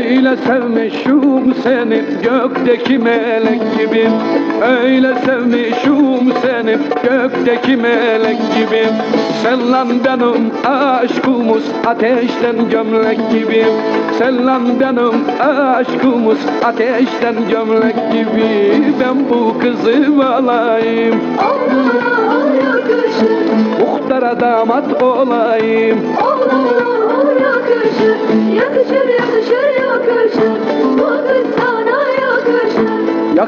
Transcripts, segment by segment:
Öyle sevmişim seni gökteki melek gibi. Öyle sevmişim seni gökteki melek gibi. Sen lan benim aşkımız ateşten gömlek gibi. Sen lan benim aşkımız ateşten gömlek gibi. Ben bu kızı alayım Muhtara damat olayım. Oğlana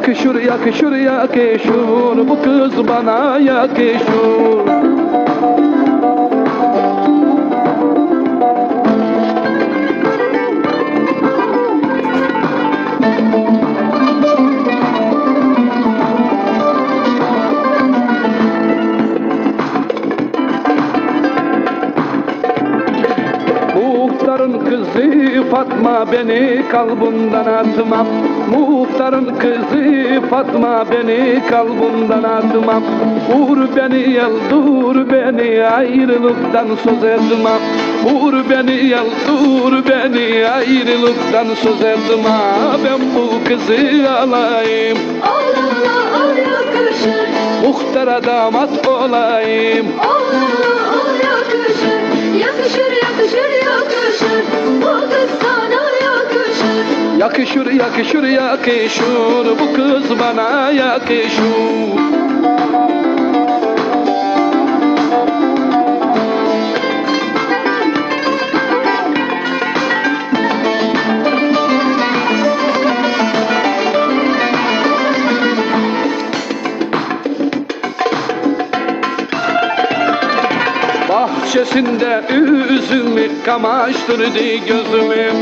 yakışır. Yakışır yakışır Bu kız bana yakışır Fatma beni kalbundan atmam Muhtarın kızı Fatma beni kalbundan atmam Vur beni yaldır beni ayrılıktan söz etmem Vur beni yaldır beni ayrılıktan söz etmem Ben bu kızı alayım. Oğlana o yakışır, Muhtara damat olayım. Oğlana o yakışır, yakışır yakışır yakışır, yakışır. Yakışır yakışır Bu kız bana yakışır Bahçesinde üzümü kamaştırdı gözümü.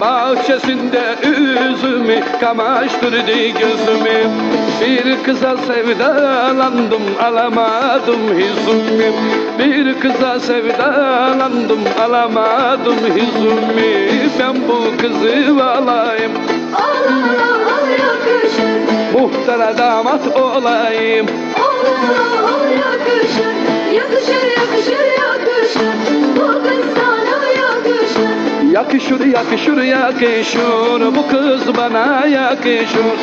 Bahçesinde üzümü kamaştırdı gözümü. Bir kıza sevdalandım alamadım hüzümü Bir kıza sevdalandım alamadım hüzümü Ben bu kızı alayım. Oğlana o yakışır, Muhtara damat olayım yakışır, yakışır yakışır yakışır, yakışır. Yakışır yakışır Bu kız bana yakışır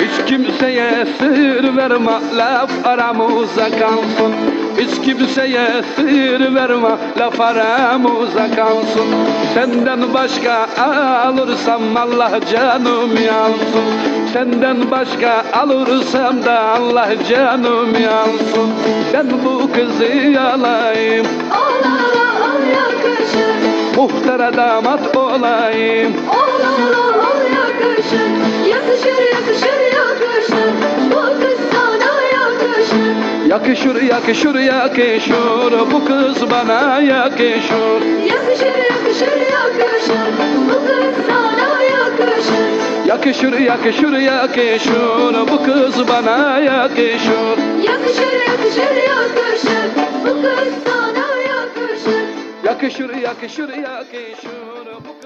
Hiç kimseye sır verme laf aramıza kalsın Hiç kimseye sır verme laf aramıza kalsın. Senden başka alırsam Allah canımı alsın Senden başka alırsam da Allah canımı alsın Ben bu kızı alayım. Oğlana o yakışır, Muhtara damat olayım. Oğlana Yakışır yakışır yakışır Bu kız bana yakışır Yakışır yakışır yakışır, bu kız sana yakışır. Yakışır yakışır yakışır Bu kız bana yakışır Yakışır yakışır yakışır, bu kız sana yakışır. Yakışır yakışır yakışır Bu